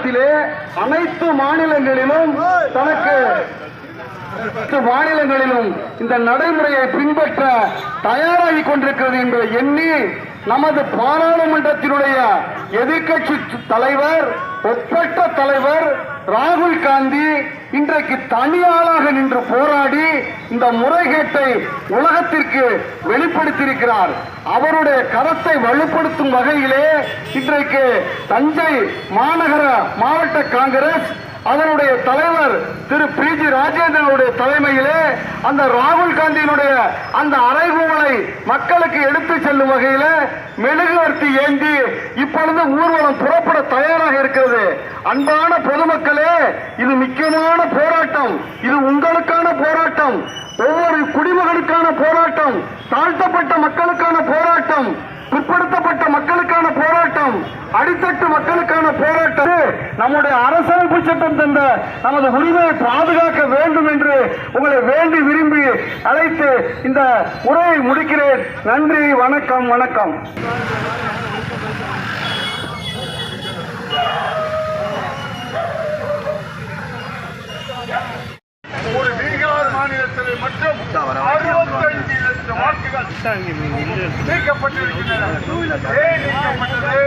காலத்திலே அனைத்து மாநிலங்களிலும் தனக்கு அனைத்து மாநிலங்களிலும் இந்த நடைமுறையை பின்பற்ற தயாராகி கொண்டிருக்கிறது என்பதை எண்ணி நமது பாராளுமன்றத்தினுடைய எதிர்க்கட்சி தலைவர் ஒப்பற்ற தலைவர் ராகுல் காந்தி இன்றைக்கு தனியாளாக நின்று போராடி இந்த முறைகேட்டை உலகத்திற்கு வெளிப்படுத்தியிருக்கிறார். அவருடைய கரத்தை வலுப்படுத்தும் வகையிலே இன்றைக்கு தஞ்சை மாநகர மாவட்ட காங்கிரஸ் அதனுடைய தலைவர் திரு பி ஜி ராஜேந்திரனுடைய தலைமையிலே அந்த ராகுல் காந்தியினுடைய அந்த அறைகூவலை மக்களுக்கு எடுத்து செல்லும் வகையில மெழுகுவர்த்தி ஏந்தி இப்பொழுது ஊர்வலம் புறப்பட தயாராக இருக்கிறது. அன்பான பொதுமக்களே இது முக்கியமான போராட்டம். இது உங்களுக்கான போராட்டம் ஒவ்வொரு குடிமகனுக்கான போராட்டம் தாழ்த்தப்பட்ட மக்களுக்கான போராட்டம் பிற்படுத்தப்பட்ட மக்களுக்கான போராட்டம் அடித்தட்டு மக்களுக்கான போராட்டம் நம்முடைய அரசமைப்பு சட்டம் தந்த நமது உரிமையை பாதுகாக்க வேண்டும் என்று உங்களை வேண்டி விரும்பி அழைத்து இந்த உரையை முடிக்கிறேன். நன்றி வணக்கம் வணக்கம். ஒரு பீகார் மாநிலத்தில் மட்டும் வாக்குகள் நீக்கப்பட்டிருக்கின்றன நீக்கப்பட்டது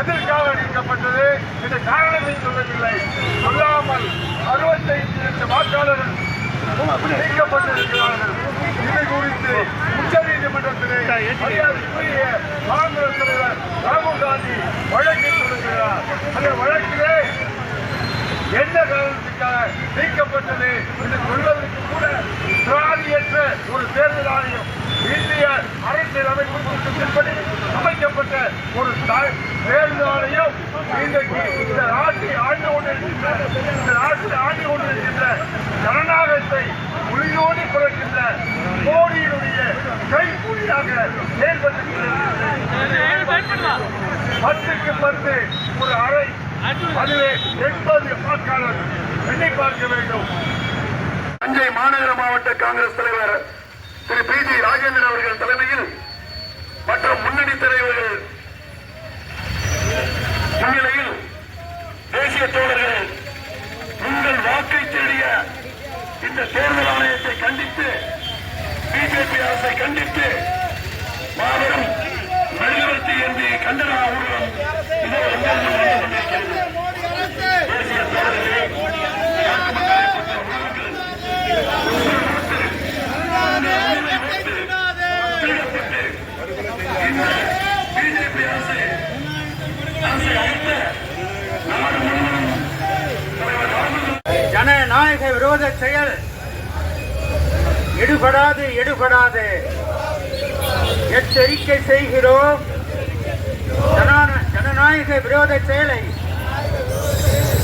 எதற்காக நீக்கப்பட்டது இந்த காரணத்தை சொல்லவில்லை சொல்லாமல் அறுபத்தைந்து லட்சம் வாக்காளர்கள் நீக்கப்பட்டிருக்கிறார்கள் இது குறித்து உச்ச நீதிமன்றத்திலே காங்கிரஸ் தலைவர் ராகுல் காந்தி வழக்கை சொல்லுகிறார் அந்த வழக்கிலே என்ன காரணத்துக்காக நீக்கப்பட்டது என்று சொல்வதற்கு கூட திராணியற்ற ஒரு தேர்தல் ஆணையம் இந்திய அரசியல் அமைப்பு திட்டத்தின்படி அமைக்கப்பட்ட ஒரு தேர்தல் ஆணையம் இன்றைக்கு இந்த நாட்டை ஆண்டு கொண்டிருக்கின்ற இந்த நாட்டை ஆண்டு கொண்டிருக்கின்ற ஜனநாயகத்தை உயிரோடி பிறக்கின்ற மோடியினுடைய கைகூலியாக செயல்பட்டு பத்துக்கு பத்து ஒரு அறை அதுவே எண்பது வாக்காளர் எண்ணி பார்க்க வேண்டும். தஞ்சை மாநகர மாவட்ட காங்கிரஸ் தலைவர் திரு பி ஜி ராஜேந்திரன் அவர்கள் தலைமையில் மற்றும் முன்னணி தலைவர்கள் முன்னிலையில் தேசிய தோழர்கள் உங்கள் வாக்கை தேடிய இந்த தேர்தல் ஆணையத்தை கண்டித்து பிஜேபி அரசை கண்டித்து மாபெரும் மெழுகுவர்த்தி என்று கண்ட ஊர்வலம் இதோ எங்கிருந்து வந்து கொண்டிருக்கிறது தேசிய தோழர்களே நாட்டு மக்களை பற்றிய உணர்வுகள் உங்கள் ஓட்டு, உங்கள் ஓட்டு திருடப்பட்டு இந்த பிஜேபி அரசு அரசை அழித்த நாடு முழுவதும் தலைவர் ராகுல் ஜனநாயக விரோத செயல். எடுபடாது எடுபடாது. எச்சரிக்கை செய்கிறோம். ஜனநாயக விரோத செயலை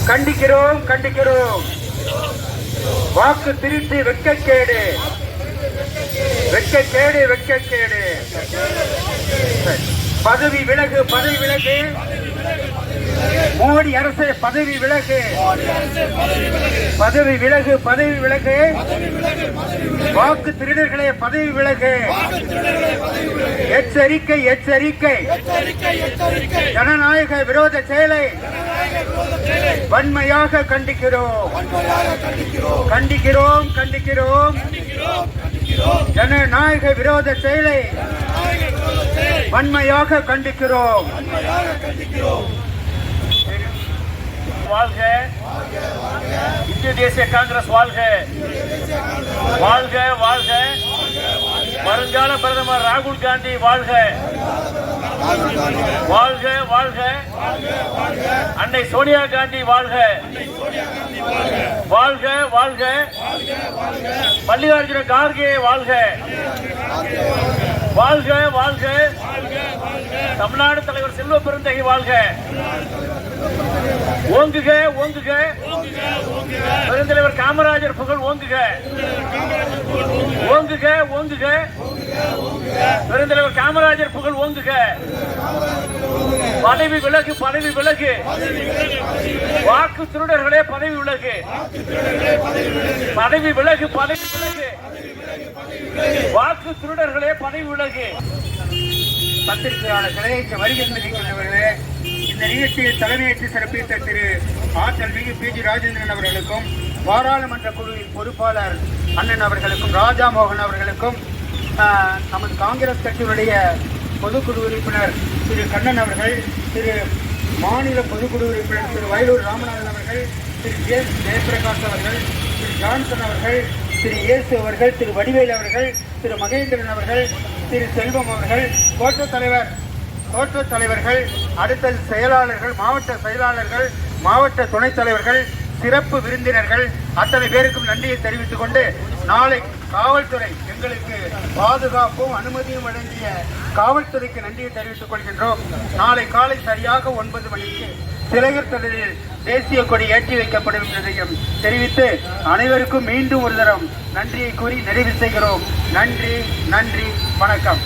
கண்டிக்கிறோம் கண்டிக்கிறோம். வாக்கு திருத்தி வெட்கக்கேடு. வெட்கக்கேடு வெட்கக்கேடு. பதவி விலகு பதவி விலகு. மோடி அரசு பதவி விலகு. பதவி விலகு பதவி விலகு. வாக்கு திருடர்களே பதவி விலகு. எச்சரிக்கை எச்சரிக்கை. ஜனநாயக விரோத செயலை வன்மையாக கண்டிக்கிறோம். கண்டிக்கிறோம் கண்டிக்கிறோம். ஜனநாயக விரோத செயலை வன்மையாக கண்டிக்கிறோம். வாழ்க. இந்திய தேசிய காங்கிரஸ் வாழ்க. வாழ்க வாழ்க. வருங்கால பிரதமர் ராகுல் காந்தி வாழ்க. வாழ்க வாழ்க. அன்னை சோனியா காந்தி வாழ்க. வாழ்க வாழ்க. மல்லிகார்ஜுன கார்கே வாழ்க. வாழ்க வாழ்க. தமிழ்நாடு தலைவர் செல்வ பெருந்தகை வாழ்க. ஓங்குக ஓங்குக. பெருந்தலைவர் காமராஜர் புகழ் ஓங்குக. ஓங்குக ஓங்குக. பெருந்தலைவர் காமராஜர் புகழ் ஓங்குக. பதவி விலகு பதவி விலகு. வாக்கு திருடர்களே பதவி விலகு. பதவி விலகு பதவி விலகு. வாக்கு திருடர்களே பதவி விலகு. பத்திரிகையாளர்களே இங்கு வருகின்ற இந்த நிகழ்ச்சியில் தலைமையேற்று சிறப்பித்த திரு ஆற்றல் மிகு பி. ஜி. ராஜேந்திரன் அவர்களுக்கும் பாராளுமன்ற குழுவின் பொறுப்பாளர் அண்ணன் அவர்களுக்கும் ராஜா மோகன் அவர்களுக்கும் நமது காங்கிரஸ் கட்சியினுடைய பொதுக்குழு உறுப்பினர் திரு. கண்ணன் அவர்கள் திரு. மாநில பொதுக்குழு உறுப்பினர் திரு. வயலூர் ராமநாதன் அவர்கள் திரு. ஜே. ஜெயபிரகாஷ் அவர்கள் திரு. ஜான்சன் அவர்கள் திரு. இயேசு அவர்கள் திரு. வடிவேல் அவர்கள் திரு. மகேந்திரன் அவர்கள் திரு. செல்வம் அவர்கள் கோட்ட தலைவர் தோற்ற தலைவர்கள் அடுத்த செயலாளர்கள் மாவட்ட செயலாளர்கள் மாவட்ட துணைத் தலைவர்கள் சிறப்பு விருந்தினர்கள் அத்தனை பேருக்கும் நன்றியை தெரிவித்துக் கொண்டு நாளை காவல்துறை எங்களுக்கு பாதுகாப்பும் அனுமதியும் வழங்கிய காவல்துறைக்கு நன்றியை தெரிவித்துக் கொள்கின்றோம். நாளை காலை சரியாக ஒன்பது மணிக்கு சிலையர் தொடரில் தேசிய கொடி ஏற்றி வைக்கப்படும் என்பதையும் தெரிவித்து அனைவருக்கும் மீண்டும் ஒரு தரம் நன்றியை கூறி நிறைவு செய்கிறோம். நன்றி நன்றி வணக்கம்.